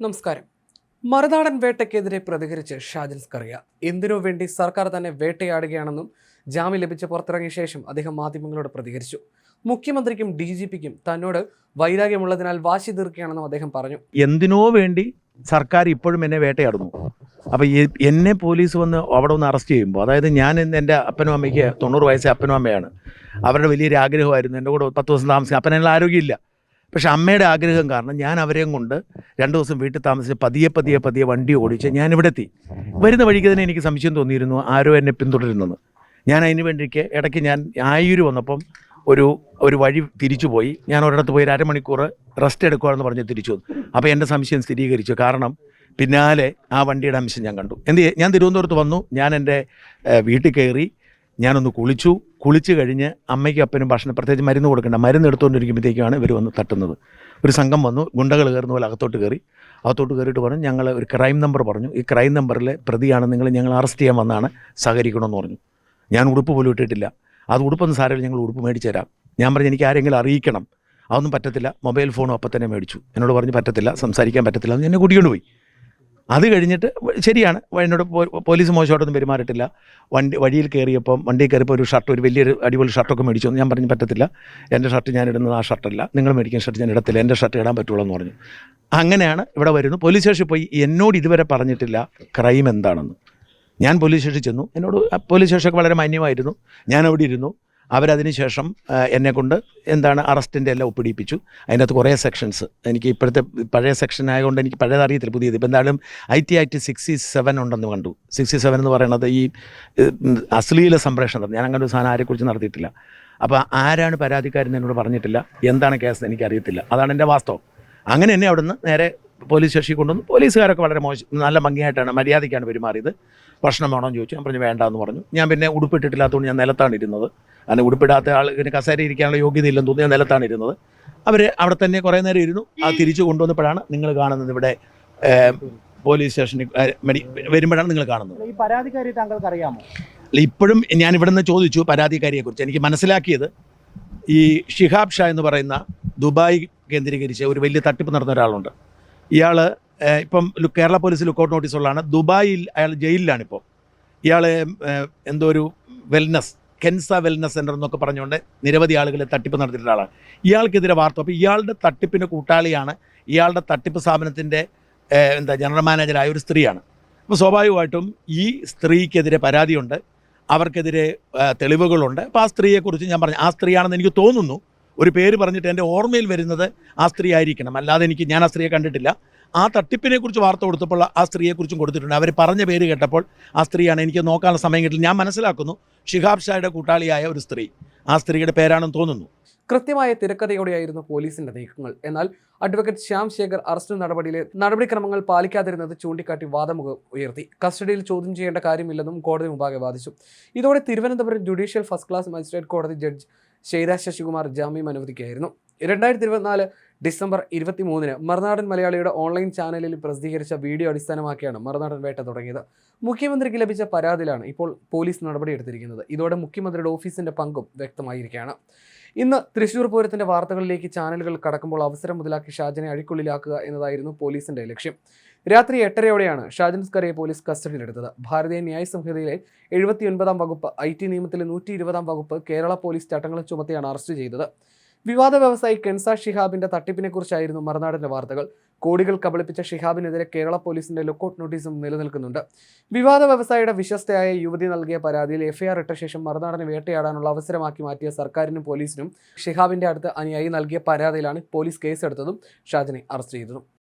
നമസ്കാരം. മറുനാടൻ വേട്ടയ്ക്കെതിരെ പ്രതികരിച്ച് ഷാജിൽ സ്കറിയ. എന്തിനു വേണ്ടി സർക്കാർ തന്നെ വേട്ടയാടുകയാണെന്നും ജാമ്യം ലഭിച്ച് പുറത്തിറങ്ങിയ ശേഷം അദ്ദേഹം മാധ്യമങ്ങളോട് പ്രതികരിച്ചു. മുഖ്യമന്ത്രിക്കും ഡി ജി പിക്കും തന്നോട് വൈരാഗ്യമുള്ളതിനാൽ വാശി തീർക്കുകയാണെന്നും അദ്ദേഹം പറഞ്ഞു. എന്തിനോ വേണ്ടി സർക്കാർ ഇപ്പോഴും എന്നെ വേട്ടയാടുന്നു. അപ്പോൾ എന്നെ പോലീസ് വന്ന് അവിടെ ഒന്ന് അറസ്റ്റ് ചെയ്യുമ്പോൾ അതായത് ഞാൻ ഇന്ന് എന്റെ അപ്പനും അമ്മയ്ക്ക് തൊണ്ണൂറ് വയസ്സേ അപ്പനും അമ്മയാണ്. അവരുടെ വലിയൊരു ആഗ്രഹമായിരുന്നു. എന്റെ കൂടെ പത്ത് ദിവസം താമസിക്കും അപ്പനെല്ലാം ആരോഗ്യമില്ല. പക്ഷെ അമ്മയുടെ ആഗ്രഹം കാരണം ഞാൻ അവരെയും കൊണ്ട് രണ്ട് ദിവസം വീട്ടിൽ താമസിച്ച് പതിയെ പതിയെ പതിയെ വണ്ടി ഓടിച്ച് ഞാൻ ഇവിടെ എത്തി വരുന്ന വഴിക്ക് തന്നെ എനിക്ക് സംശയം തോന്നിയിരുന്നു ആരോ എന്നെ പിന്തുടരുന്നെന്ന്. ഞാൻ അതിന് വേണ്ടിക്ക് ഇടയ്ക്ക് ഞാൻ ആയൂര് വന്നപ്പം ഒരു ഒരു വഴി തിരിച്ചു പോയി ഞാൻ ഒരിടത്ത് പോയി ഒരു അരമണിക്കൂർ റെസ്റ്റ് എടുക്കുകയാണെന്ന് പറഞ്ഞ് തിരിച്ചു വന്നു. അപ്പോൾ എന്റെ സംശയം സ്ഥിരീകരിച്ചു. കാരണം പിന്നാലെ ആ വണ്ടിയുടെ അംശം ഞാൻ കണ്ടു. എന്ത് ഞാൻ തിരുവനന്തപുരത്ത് വന്നു. ഞാൻ എന്റെ വീട്ടിൽ കയറി ഞാനൊന്ന് കുളിച്ചു. കുളിച്ച് കഴിഞ്ഞ് അമ്മയ്ക്കും അപ്പനും ഭക്ഷണം പ്രത്യേകിച്ച് മരുന്ന് കൊടുക്കേണ്ട. മരുന്ന് എടുത്തുകൊണ്ടിരിക്കുമ്പോഴത്തേക്കാണ് ഇവർ വന്ന് തട്ടുന്നത്. ഒരു സംഘം വന്നു. ഗുണ്ടകൾ കയറുന്ന പോലെ അകത്തോട്ട് കയറി. അകത്തോട്ട് കയറിയിട്ട് പറഞ്ഞു ഞങ്ങൾ ഒരു ക്രൈം നമ്പർ പറഞ്ഞു. ഈ ക്രൈം നമ്പറിലെ പ്രതിയാണ്. നിങ്ങൾ ഞങ്ങൾ അറസ്റ്റ് ചെയ്യാൻ വന്നാണ്. സഹകരിക്കണമെന്ന് പറഞ്ഞു. ഞാൻ ഉടുപ്പ് പോലും ഇട്ടിട്ടില്ല. അത് ഉടുപ്പൊന്നും സാരമില്ല. ഞങ്ങൾ ഉടുപ്പ് മേടിച്ചു തരാം. ഞാൻ പറഞ്ഞു എനിക്ക് ആരെങ്കിലും അറിയിക്കണം. അതൊന്നും പറ്റത്തില്ല. മൊബൈൽ ഫോണും അപ്പം തന്നെ മേടിച്ചു. എന്നോട് പറഞ്ഞു പറ്റത്തില്ല. സംസാരിക്കാൻ പറ്റത്തില്ല. എന്ന് എന്നെ കൂട്ടിക്കൊണ്ട് പോയി. അത് കഴിഞ്ഞിട്ട് ശരിയാണ്. എന്നോട് പോലീസ് മോശമായിട്ടൊന്നും പെരുമാറിയിട്ടില്ല. വണ്ടി വഴിയിൽ കയറിയപ്പം വണ്ടി കയറിയപ്പോൾ ഒരു ഷർട്ട് ഒരു വലിയൊരു അടിപൊളി ഷർട്ടൊക്കെ മേടിച്ചു. ഞാൻ പറഞ്ഞു പറ്റത്തില്ല. എന്റെ ഷർട്ട് ഞാൻ ഇടുന്നത് ആ ഷർട്ടല്ല. നിങ്ങൾ മേടിക്കുന്ന ഷർട്ട് ഞാൻ ഇടത്തില്ല. എന്റെ ഷർട്ട് ഇടാൻ പറ്റുള്ളൂ എന്ന് പറഞ്ഞു. അങ്ങനെയാണ് ഇവിടെ വരുന്നു. പോലീസ് സ്റ്റേഷനിൽ പോയി. എന്നോട് ഇതുവരെ പറഞ്ഞിട്ടില്ല ക്രൈം എന്താണെന്ന്. ഞാൻ പോലീസ് സ്റ്റേഷനിൽ ചെന്നു. എന്നോട് പോലീസ് സ്റ്റേഷനൊക്കെ വളരെ മാന്യമായിരുന്നു. ഞാൻ അവിടെ ഇരുന്നു. അവരതിന് ശേഷം ആ, എന്നെ കൊണ്ട് എന്താണ് അറസ്റ്റിന്റെ എല്ലാം ഒപ്പിടിപ്പിച്ചു. അതിനകത്ത് കുറേ സെക്ഷൻസ് എനിക്ക് ഇപ്പോഴത്തെ പഴയ സെക്ഷൻ ആയതുകൊണ്ട് എനിക്ക് പഴയത് അറിയത്തില്ല പുതിയത്. ഇപ്പം എന്തായാലും I T act sixty seven ഉണ്ടെന്ന് കണ്ടു. സിക്സ്റ്റി സെവൻ എന്ന് പറയുന്നത് ഈ അശ്ലീല സംപ്രേഷണം ഞാൻ അങ്ങനെ ഒരു സാധനം ആരെക്കുറിച്ച് നടത്തിയിട്ടില്ല. അപ്പോൾ ആരാണ് പരാതിക്കാരെന്ന് എന്നോട് പറഞ്ഞിട്ടില്ല. എന്താണ് കേസ് എനിക്ക് അറിയത്തില്ല അതാണ് എന്റെ വാസ്തവം. അങ്ങനെ എന്നെ അവിടുന്ന് നേരെ പോലീസ് സ്റ്റേഷനിൽ കൊണ്ടുവന്നു. പോലീസുകാരൊക്കെ വളരെ മോശം നല്ല ഭംഗിയായിട്ടാണ് മര്യാദയ്ക്കാണ് പെരുമാറിയത്. ഭക്ഷണം വേണമെന്ന് ചോദിച്ചു. ഞാൻ പറഞ്ഞു വേണ്ട എന്ന് പറഞ്ഞു. ഞാൻ പിന്നെ ഉടുപ്പിട്ടിട്ടില്ലാത്തതുകൊണ്ട് ഞാൻ നിലത്താണ് ഇരുന്നത്. അങ്ങനെ ഉടുപ്പിടാത്ത ആളിന് കസേര ഇരിക്കാനുള്ള യോഗ്യത ഇല്ലെന്ന് തോന്നി ഞാൻ നിലത്താണ് ഇരുന്നത്. അവർ അവിടെ തന്നെ കുറേ നേരം ഇരുന്നു. അത് തിരിച്ചു കൊണ്ടുവന്നപ്പോഴാണ് നിങ്ങൾ കാണുന്നത് ഇവിടെ പോലീസ് സ്റ്റേഷനിൽ വരുമ്പോഴാണ് നിങ്ങൾ കാണുന്നത്. ഈ പരാതിക്കാരി താങ്കൾക്ക് അറിയാമോ അല്ല, ഇപ്പോഴും ഞാൻ ഇവിടെ നിന്ന് ചോദിച്ചു പരാതിക്കാരിയെക്കുറിച്ച്. എനിക്ക് മനസ്സിലാക്കിയത് ഈ ഷിഹാബ് ഷാ എന്ന് പറയുന്ന ദുബായ് കേന്ദ്രീകരിച്ച് ഒരു വലിയ തട്ടിപ്പ് നടന്ന ഒരാളുണ്ട്. ഇയാൾ ഇപ്പം കേരള പോലീസ് ലുക്കൗട്ട് നോട്ടീസുള്ളതാണ്. ദുബായിൽ അയാൾ ജയിലിലാണിപ്പോൾ. ഇയാൾ എന്തോ ഒരു വെൽനസ് കെൻസ വെൽനസ് സെന്റർ എന്നൊക്കെ പറഞ്ഞുകൊണ്ട് നിരവധി ആളുകളെ തട്ടിപ്പ് നടത്തിയിട്ടുള്ള ആളാണ്. ഇയാൾക്കെതിരെ വാർത്ത. അപ്പോൾ ഇയാളുടെ തട്ടിപ്പിന്റെ കൂട്ടാളിയാണ് ഇയാളുടെ തട്ടിപ്പ് സ്ഥാപനത്തിന്റെ എന്താ ജനറൽ മാനേജറായ ഒരു സ്ത്രീയാണ്. അപ്പോൾ സ്വാഭാവികമായിട്ടും ഈ സ്ത്രീക്കെതിരെ പരാതിയുണ്ട്. അവർക്കെതിരെ തെളിവുകളുണ്ട്. അപ്പോൾ ആ സ്ത്രീയെക്കുറിച്ച് ഞാൻ പറഞ്ഞു. ആ സ്ത്രീയാണെന്ന് എനിക്ക് തോന്നുന്നു. ഒരു പേര് പറഞ്ഞിട്ട് എന്റെ ഓർമ്മയിൽ വരുന്നത് ആ സ്ത്രീ ആയിരിക്കണം. അല്ലാതെ എനിക്ക് ഞാൻ ആ സ്ത്രീയെ കണ്ടിട്ടില്ല. ആ തട്ടിപ്പിനെ കുറിച്ച് വാർത്ത കൊടുത്തപ്പോൾ ആ സ്ത്രീയെക്കുറിച്ചും കൊടുത്തിട്ടുണ്ട്. അവർ പറഞ്ഞ പേര് കേട്ടപ്പോൾ ആ സ്ത്രീയാണ് എനിക്ക് നോക്കാനുള്ള സമയം കിട്ടില്ല. ഞാൻ മനസ്സിലാക്കുന്നു ഷിഹാബ് ഷായുടെ കൂട്ടാളിയായ ഒരു സ്ത്രീ. ആ സ്ത്രീയുടെ പേരാണെന്ന് തോന്നുന്നു. കൃത്യമായ തിരക്കഥയോടെയായിരുന്നു പോലീസിന്റെ നീക്കങ്ങൾ. എന്നാൽ അഡ്വക്കേറ്റ് ശ്യാം ശേഖർ അറസ്റ്റ് നടപടിയിലെ നടപടിക്രമങ്ങൾ പാലിക്കാതിരുന്നത് ചൂണ്ടിക്കാട്ടി വാദമുഖം ഉയർത്തി. കസ്റ്റഡിയിൽ ചോദ്യം ചെയ്യേണ്ട കാര്യമില്ലെന്നും കോടതി മുമ്പാകെ വാദിച്ചു. ഇതോടെ Thiruvananthapuram judicial first class magistrate കോടതി ജഡ്ജ് ശൈരാ ശശികുമാർ ജാമ്യം അനുവദിക്കുകയായിരുന്നു. രണ്ടായിരത്തി ഇരുപത്തിനാല് ഡിസംബർ ഇരുപത്തി മൂന്നിന് മറുനാടൻ മലയാളിയുടെ ഓൺലൈൻ ചാനലിൽ പ്രസിദ്ധീകരിച്ച വീഡിയോ അടിസ്ഥാനമാക്കിയാണ് മറുനാടൻ വേട്ട തുടങ്ങിയത്. മുഖ്യമന്ത്രിക്ക് ലഭിച്ച പരാതിയിലാണ് ഇപ്പോൾ പോലീസ് നടപടിയെടുത്തിരിക്കുന്നത് ഇതോടെ മുഖ്യമന്ത്രിയുടെ ഓഫീസിന്റെ പങ്കും വ്യക്തമായിരിക്കുകയാണ്. ഇന്ന് തൃശൂർ പൂരത്തിന്റെ വാർത്തകളിലേക്ക് ചാനലുകൾ കടക്കുമ്പോൾ അവസരം മുതലാക്കി ഷാജനെ അഴിക്കുള്ളിലാക്കുക എന്നതായിരുന്നു പോലീസിന്റെ ലക്ഷ്യം. രാത്രി എട്ടരയോടെയാണ് ഷാജൻ സ്കറിയെ പോലീസ് കസ്റ്റഡിയിലെടുത്തത്. ഭാരതീയ ന്യായ സംഹിതയിലെ എഴുപത്തിയൊൻപതാം വകുപ്പ് ഐ ടി നിയമത്തിലെ നൂറ്റി ഇരുപതാം വകുപ്പ് കേരള പോലീസ് ചട്ടങ്ങൾ ചുമത്തിയാണ് അറസ്റ്റ് ചെയ്തത്. വിവാദ വ്യവസായി കെൻസ ഷിഹാബിന്റെ തട്ടിപ്പിനെക്കുറിച്ചായിരുന്നു മറുനാടിന്റെ വാർത്തകൾ. കോടികൾ കബളിപ്പിച്ച ഷിഹാബിനെതിരെ കേരള പോലീസിന്റെ ലുക്കൌട്ട് നോട്ടീസും നിലനിൽക്കുന്നുണ്ട്. വിവാദ വ്യവസായിയുടെ വിശ്വസ്തയായ യുവതി നൽകിയ പരാതിയിൽ എഫ്ഐആർ ഇട്ട ശേഷം മറുനാടനെ വേട്ടയാടാനുള്ള അവസരമാക്കി മാറ്റിയ സർക്കാരിനും പോലീസിനും ഷിഹാബിന്റെ അടുത്ത് അനുയായി നൽകിയ പരാതിയിലാണ് പോലീസ് കേസെടുത്തതും ഷാജിനെ അറസ്റ്റ് ചെയ്തതും.